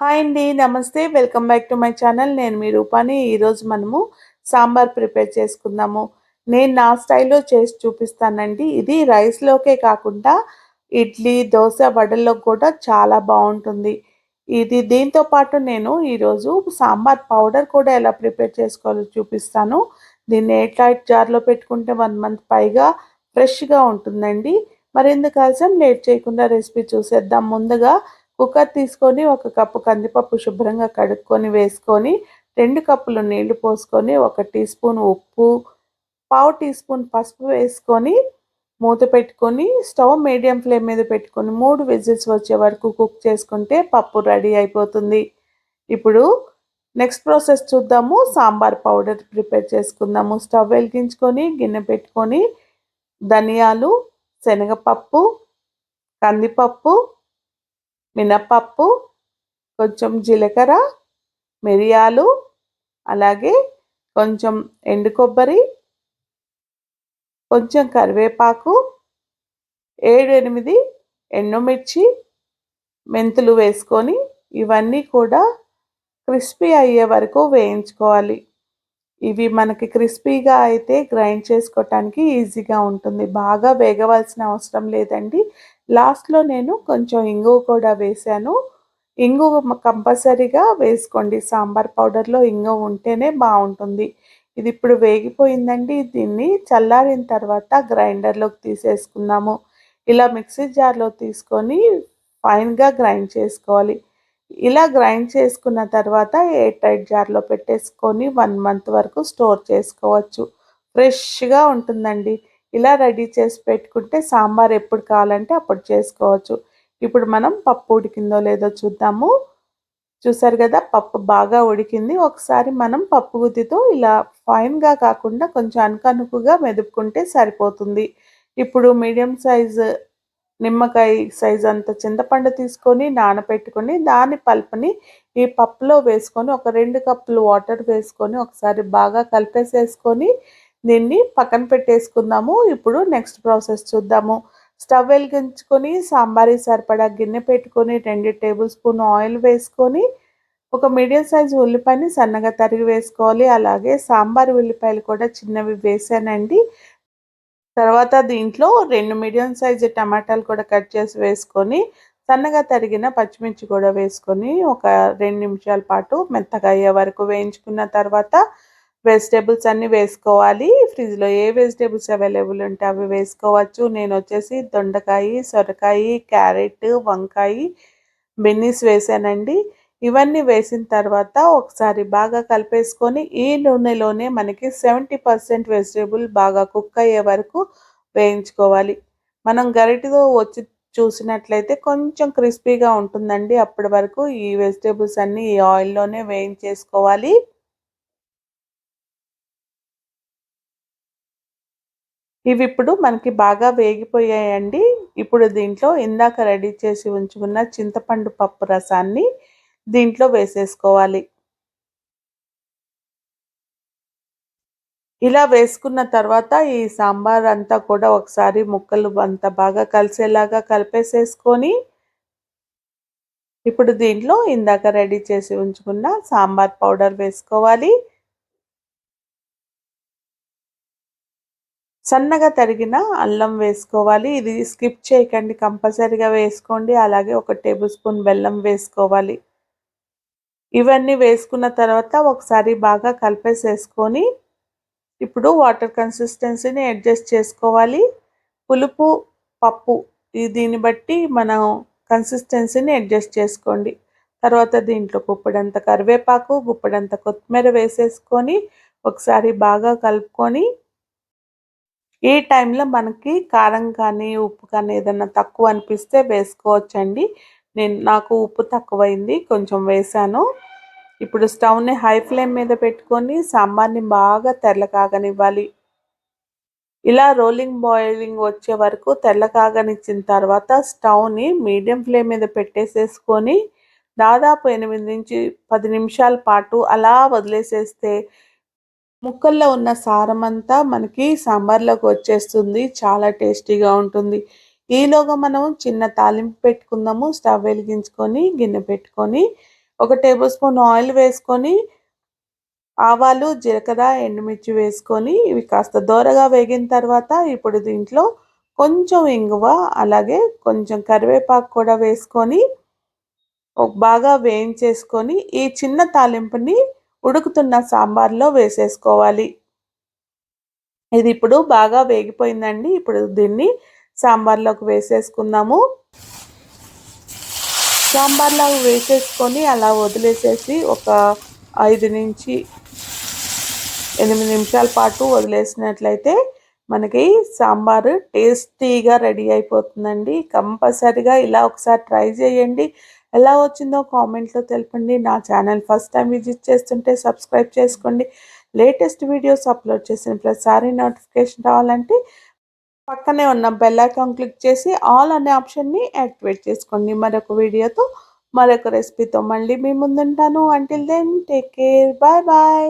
Hi అండి నమస్తే. Welcome back to my channel. నేను మీ రూపాని. ఈరోజు మనము సాంబార్ ప్రిపేర్ చేసుకుందాము. నేను నా స్టైల్లో చేసి చూపిస్తానండి. ఇది రైస్లోకే కాకుండా ఇడ్లీ దోశ వడల్లో కూడా చాలా బాగుంటుంది. ఇది దీంతో పాటు నేను ఈరోజు సాంబార్ పౌడర్ కూడా ఎలా ప్రిపేర్ చేసుకోవాలో చూపిస్తాను. దీన్ని ఎయిట్ లైట్ జార్లో పెట్టుకుంటే వన్ మంత్ పైగా ఫ్రెష్గా ఉంటుందండి. మరెందుకు ఆలస్యం? లేట్ చేయకుండా రెసిపీ చూసేద్దాం. ముందుగా కుక్కర్ తీసుకొని ఒక కప్పు కందిపప్పు శుభ్రంగా కడుక్కొని వేసుకొని రెండు కప్పులు నీళ్ళు పోసుకొని ఒక టీ స్పూన్ ఉప్పు పావు టీ స్పూన్ పసుపు వేసుకొని మూత పెట్టుకొని స్టవ్ మీడియం ఫ్లేమ్ మీద పెట్టుకొని మూడు విజిల్స్ వచ్చే వరకు కుక్ చేసుకుంటే పప్పు రెడీ అయిపోతుంది. ఇప్పుడు నెక్స్ట్ ప్రాసెస్ చూద్దాము. సాంబార్ పౌడర్ ప్రిపేర్ చేసుకుందాము. స్టవ్ వెలిగించుకొని గిన్నె పెట్టుకొని ధనియాలు శనగపప్పు కందిపప్పు మినప్పప్పు కొంచెం జీలకర్ర మిరియాలు అలాగే కొంచెం ఎండు కొబ్బరి కొంచెం కరివేపాకు ఏడు ఎనిమిది ఎండుమిర్చి మెంతులు వేసుకొని ఇవన్నీ కూడా క్రిస్పీ అయ్యే వరకు వేయించుకోవాలి. ఇవి మనకి క్రిస్పీగా అయితే గ్రైండ్ చేసుకోవటానికి ఈజీగా ఉంటుంది. బాగా వేగవలసిన అవసరం లేదండి. లాస్ట్లో నేను కొంచెం ఇంగువ కూడా వేశాను. ఇంగువ కంపల్సరీగా వేసుకోండి. సాంబార్ పౌడర్లో ఇంగువ ఉంటేనే బాగుంటుంది. ఇది ఇప్పుడు వేగిపోయిందండి. దీన్ని చల్లారిన తర్వాత గ్రైండర్లోకి తీసేసుకుందాము. ఇలా మిక్సీ జార్లో తీసుకొని ఫైన్గా గ్రైండ్ చేసుకోవాలి. ఇలా గ్రైండ్ చేసుకున్న తర్వాత ఎయిర్ టైట్ జార్లో పెట్టేసుకొని వన్ మంత్ వరకు స్టోర్ చేసుకోవచ్చు. ఫ్రెష్గా ఉంటుందండి. ఇలా రెడీ చేసి పెట్టుకుంటే సాంబార్ ఎప్పుడు కావాలంటే అప్పుడు చేసుకోవచ్చు. ఇప్పుడు మనం పప్పు ఉడికిందో లేదో చూద్దాము. చూసారు కదా పప్పు బాగా ఉడికింది. ఒకసారి మనం పప్పు గుత్తితో ఇలా ఫైన్గా కాకుండా కొంచెం అనుకనుకుగా మెదుపుకుంటే సరిపోతుంది. ఇప్పుడు మీడియం సైజు నిమ్మకాయ సైజ్ అంత చింతపండు తీసుకొని నానబెట్టుకొని దాని పల్పుని ఈ పప్పులో వేసుకొని ఒక రెండు కప్పులు వాటర్ వేసుకొని ఒకసారి బాగా కలిపేసేసుకొని దీన్ని పక్కన పెట్టేసుకుందాము. ఇప్పుడు నెక్స్ట్ ప్రాసెస్ చూద్దాము. స్టవ్ వెలిగించుకొని సాంబారీ సరిపడా గిన్నె పెట్టుకొని రెండు టేబుల్ స్పూన్ ఆయిల్ వేసుకొని ఒక మీడియం సైజు ఉల్లిపాయని సన్నగా తరిగి వేసుకోవాలి. అలాగే సాంబార్ ఉల్లిపాయలు కూడా చిన్నవి వేసానండి. తర్వాత దీంట్లో రెండు మీడియం సైజు టమాటాలు కూడా కట్ చేసి వేసుకొని సన్నగా తరిగిన పచ్చిమిర్చి కూడా వేసుకొని ఒక రెండు నిమిషాల పాటు మెత్తగా అయ్యే వరకు వేయించుకున్న తర్వాత వెజిటేబుల్స్ అన్నీ వేసుకోవాలి. ఫ్రిడ్జ్లో ఏ వెజిటేబుల్స్ అవైలబుల్ ఉంటే అవి వేసుకోవచ్చు. నేను వచ్చేసి దొండకాయ సొరకాయ క్యారెట్ వంకాయ బెన్నీస్ వేసానండి. ఇవన్నీ వేసిన తర్వాత ఒకసారి బాగా కలిపేసుకొని ఈ నూనెలోనే మనకి సెవెంటీ పర్సెంట్ వెజిటేబుల్ బాగా కుక్ అయ్యే వరకు వేయించుకోవాలి. మనం గరిటితో వచ్చి చూసినట్లయితే కొంచెం క్రిస్పీగా ఉంటుందండి. అప్పటి వరకు ఈ వెజిటేబుల్స్ అన్నీ ఈ ఆయిల్లోనే వేయించేసుకోవాలి. ఇవి ఇప్పుడు మనకి బాగా వేగిపోయాయండి. ఇప్పుడు దీంట్లో ఇందాక రెడీ చేసి ఉంచుకున్న చింతపండు పప్పు రసాన్ని దీంట్లో వేసేసుకోవాలి. ఇలా వేసుకున్న తర్వాత ఈ సాంబార్ అంతా కూడా ఒకసారి ముక్కలు అంతా బాగా కలిసేలాగా కలిపేసేసుకొని ఇప్పుడు దీంట్లో ఇందాక రెడీ చేసి ఉంచుకున్న సాంబార్ పౌడర్ వేసుకోవాలి. సన్నగా తరిగిన అల్లం వేసుకోవాలి. ఇది స్కిప్ చేయకండి కంపల్సరీగా వేసుకోండి. అలాగే ఒక టేబుల్ స్పూన్ బెల్లం వేసుకోవాలి. ఇవన్నీ వేసుకున్న తర్వాత ఒకసారి బాగా కలిపేసేసుకొని ఇప్పుడు వాటర్ కన్సిస్టెన్సీని అడ్జస్ట్ చేసుకోవాలి. పులుపు పప్పు దీన్ని బట్టి మనం కన్సిస్టెన్సీని అడ్జస్ట్ చేసుకోండి. తర్వాత దీంట్లో గుప్పడంత కరివేపాకు గుప్పడంత కొత్తిమీర వేసేసుకొని ఒకసారి బాగా కలుపుకొని ఈ టైంలో మనకి కారం కానీ ఉప్పు కానీ ఏదన్నా తక్కువ అనిపిస్తే వేసుకోవచ్చండి. నేను నాకు ఉప్పు తక్కువైంది కొంచెం వేసాను. ఇప్పుడు స్టవ్ని హై ఫ్లేమ్ మీద పెట్టుకొని సాంబార్ని బాగా తెల్ల కాగనివ్వాలి. ఇలా రోలింగ్ బాయిలింగ్ వచ్చే వరకు తెల్ల కాగనిచ్చిన తర్వాత స్టవ్ని మీడియం ఫ్లేమ్ మీద పెట్టేసేసుకొని దాదాపు ఎనిమిది నుంచి పది నిమిషాల పాటు అలా వదిలేసేస్తే ముక్కల్లో ఉన్న సారం అంతా మనకి సాంబార్లోకి వచ్చేస్తుంది. చాలా టేస్టీగా ఉంటుంది. ఈలోగా మనం చిన్న తాలింపు పెట్టుకుందాము. స్టవ్ వెలిగించుకొని గిన్నె పెట్టుకొని ఒక టేబుల్ స్పూన్ ఆయిల్ వేసుకొని ఆవాలు జీలకర్ర ఎండుమిర్చి వేసుకొని ఇవి కాస్త దోరగా వేగిన తర్వాత ఇప్పుడు దీంట్లో కొంచెం ఇంగువ అలాగే కొంచెం కరివేపాకు కూడా వేసుకొని బాగా వేయించేసుకొని ఈ చిన్న తాలింపుని ఉడుకుతున్న సాంబార్లో వేసేసుకోవాలి. ఇది ఇప్పుడు బాగా వేగిపోయిందండి. ఇప్పుడు దీన్ని సాంబార్లోకి వేసేసుకుందాము. సాంబార్లో వేసేసుకొని అలా వదిలేసేసి ఒక ఐదు నుంచి ఎనిమిది నిమిషాల పాటు వదిలేసినట్లయితే మనకి సాంబారు టేస్టీగా రెడీ అయిపోతుందండి. కంపల్సరిగా ఇలా ఒకసారి ట్రై చేయండి. ఎలా వచ్చిందో కామెంట్లో తెలపండి. నా ఛానల్ ఫస్ట్ టైం విజిట్ చేస్తుంటే సబ్స్క్రైబ్ చేసుకోండి. లేటెస్ట్ వీడియోస్ అప్లోడ్ చేసిన ప్రతిసారి నోటిఫికేషన్ రావాలంటే పక్కనే ఉన్న బెల్ ఐకాన్ క్లిక్ చేసి ఆల్ అనే ఆప్షన్ని యాక్టివేట్ చేసుకోండి. మరొక వీడియోతో మరొక రెసిపీతో మళ్ళీ మీ ముందుంటాను. Until then take care bye bye